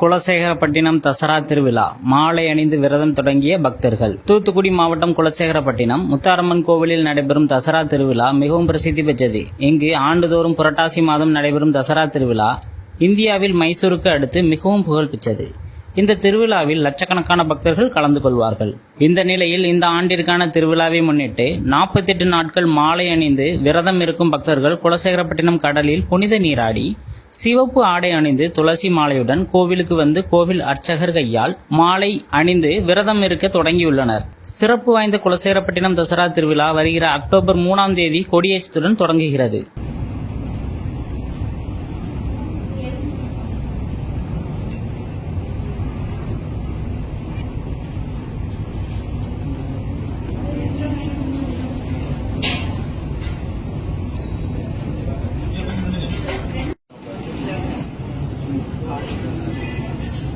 குலசேகரப்பட்டினம் தசரா திருவிழா. மாலை அணிந்து விரதம் தொடங்கிய பக்தர்கள். தூத்துக்குடி மாவட்டம் குலசேகரப்பட்டினம். முத்தாரம்மன் கோவிலில் நடைபெறும் தசரா திருவிழா மிகவும் பிரசித்தி பெற்றது. இங்கு ஆண்டுதோறும் புரட்டாசி மாதம் நடைபெறும் தசரா திருவிழா இந்தியாவில் மைசூருக்கு அடுத்து மிகவும் புகழ் பெற்றது. இந்த திருவிழாவில் லட்சக்கணக்கான பக்தர்கள் கலந்து கொள்வார்கள். இந்த நிலையில் இந்த ஆண்டிற்கான திருவிழாவை முன்னிட்டு நாற்பத்தெட்டு நாட்கள் மாலை அணிந்து விரதம் இருக்கும் பக்தர்கள் குலசேகரப்பட்டினம் கடலில் புனித நீராடி சிவப்பு ஆடை அணிந்து துளசி மாலையுடன் கோவிலுக்கு வந்து கோவில் அர்ச்சகர் கையால் மாலை அணிந்து விரதம் இருக்க தொடங்கியுள்ளனர். சிறப்பு வாய்ந்த குலசேரப்பட்டினம் தசரா திருவிழா வருகிற அக்டோபர் மூணாம் தேதி கொடியேற்றத்துடன் தொடங்குகிறது. 何?